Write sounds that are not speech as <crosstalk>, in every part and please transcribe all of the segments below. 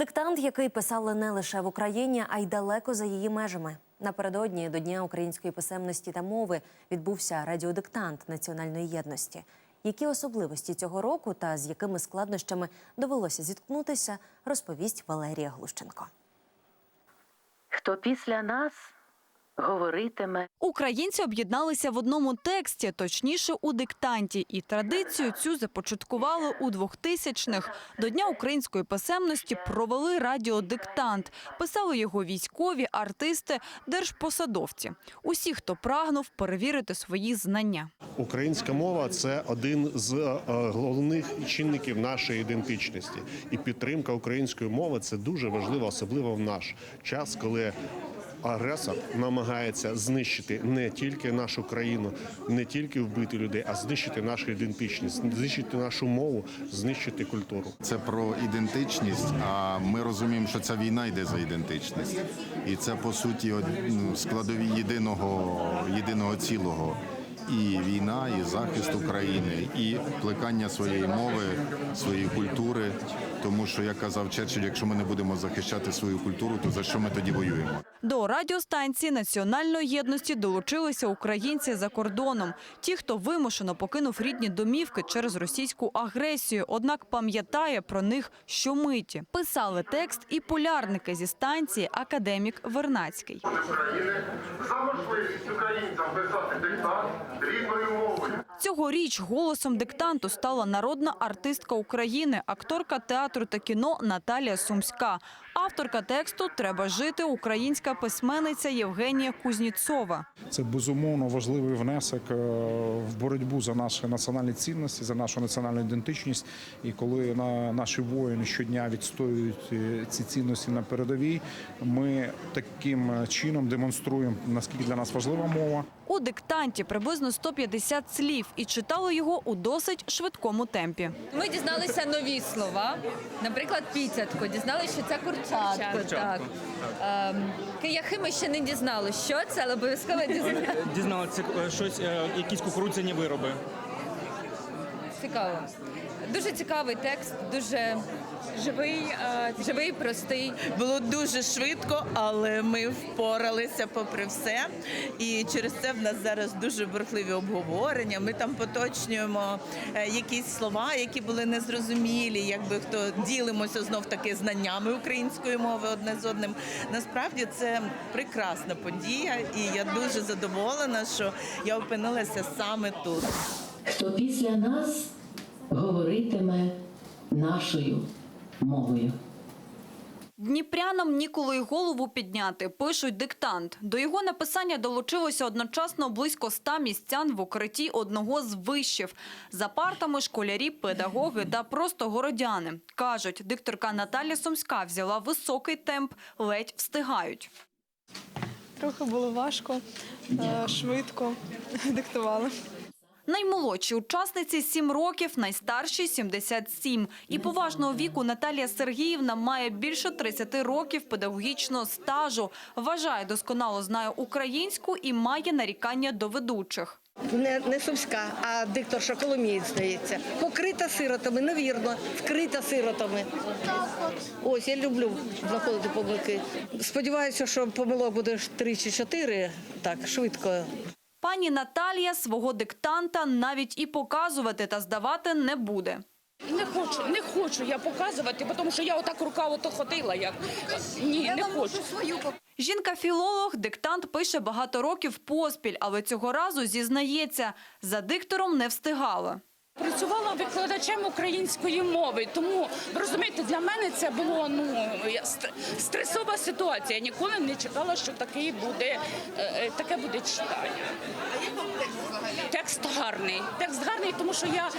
Диктант, який писали не лише в Україні, а й далеко за її межами. Напередодні до Дня української писемності та мови відбувся радіодиктант національної єдності. Які особливості цього року та з якими складнощами довелося зіткнутися, розповість Валерія Глущенко. Хто після нас говоритиме Українці об'єдналися в одному тексті, точніше у диктанті, і традицію цю започаткували у 2000-х. До Дня української писемності провели радіодиктант. Писали його військові, артисти, держпосадовці. Усі, хто прагнув перевірити свої знання. Українська мова це один з е, головних чинників нашої ідентичності, і підтримка української мови це дуже важливо, особливо в наш час, коли агресор намагається знищити не тільки нашу країну, не тільки вбити людей, а знищити нашу ідентичність, знищити нашу мову, знищити культуру. Це про ідентичність. А ми розуміємо, що ця війна йде за ідентичність, і це по суті ну, складові єдиного єдиного цілого. І війна, і захист України, і плекання своєї мови, своєї культури. Тому що як казав Черчилль, якщо ми не будемо захищати свою культуру, то за що ми тоді воюємо? До радіостанції національної єдності долучилися українці за кордоном. Ті, хто вимушено покинув рідні домівки через російську агресію, однак пам'ятає про них щомиті. Писали текст і полярники зі станції академік Вернацький. України за можливість українцям писати диктант рідною мовою. Цьогоріч голосом диктанту стала народна артистка України, акторка театру та кіно Наталія Сумська. Авторка тексту Треба жити українська письменниця Євгенія Кузніцова. Це безумовно важливий внесок е, в боротьбу за наші національні цінності, за нашу національну ідентичність. І коли на наші воїни щодня відстоюють е, ці цінності на передовій, ми таким е, чином демонструємо наскільки для нас важлива мова. У диктанті приблизно 150 слів і читали його у досить швидкому темпі. Ми дізналися нові слова. Наприклад, піцятко. Дізналися, що це курчатко. Так. Ем, Кияхи ми ще не дізнали, що це, але обов'язково дізналися. Дізналися е, щось, е, якісь кукурудзяні вироби. Цікаво. Дуже цікавий текст, дуже живий, живий, простий. Було дуже швидко, але ми впоралися попри все. І через це в нас зараз дуже бурхливі обговорення. Ми там поточнюємо е, якісь слова, які були незрозумілі, якби хто ділимося знов таки знаннями української мови одне з одним. Насправді це прекрасна подія, і я дуже задоволена, що я опинилася саме тут. Хто після нас говоритиме нашою мовою. Дніпрянам ніколи й голову підняти, пишуть диктант. До його написання долучилося одночасно близько ста містян в укритті одного з вишів. За партами школярі, педагоги та просто городяни. Кажуть, дикторка Наталя Сумська взяла високий темп, ледь встигають. Трохи було важко, е, швидко <laughs> диктували. Наймолодшій учасниці 7 років, найстаршій – 77. І поважного віку Наталія Сергіївна має більше 30 років педагогічного стажу. Вважає, досконало знає українську і має нарікання до ведучих. Не, не Сумська, а дикторша Коломієць, здається. Покрита сиротами, невірно, вкрита сиротами. Ось я люблю знаходити помилки. Сподіваюся, що помилок буде ж три чи чотири, так, швидко. Пані Наталія свого диктанта навіть і показувати та здавати не буде. Не хочу, не хочу я показувати, тому що я отак рука ото ходила. Як ні, не хочу. Жінка-філолог диктант пише багато років поспіль, але цього разу зізнається, за диктором не встигала. Працювала викладачем української мови, тому розумієте, для мене це було ну я- стресова ситуація. Я ніколи не чекала, що такий буде е, е, таке буде читання. Текст гарний. Текст гарний, тому що я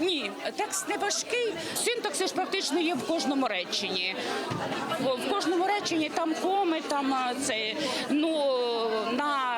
ні, текст не важкий. Синтаксис практично є в кожному реченні. В кожному реченні там коми, там це ну на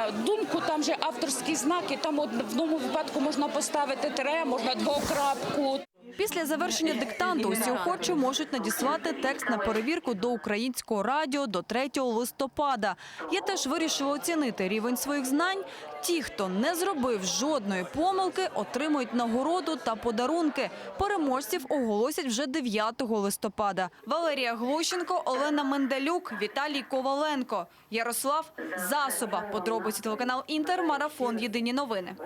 думку, там же авторські знаки. Там в одному випадку можна поставити тире, можна двокрапку. Після завершення диктанту усі охочі можуть надіслати текст на перевірку до українського радіо до 3 листопада. Я теж вирішила оцінити рівень своїх знань. Ті, хто не зробив жодної помилки, отримують нагороду та подарунки. Переможців оголосять вже 9 листопада. Валерія Глущенко, Олена Менделюк, Віталій Коваленко, Ярослав Засоба. Подробиці телеканал Інтер. Марафон. Єдині новини.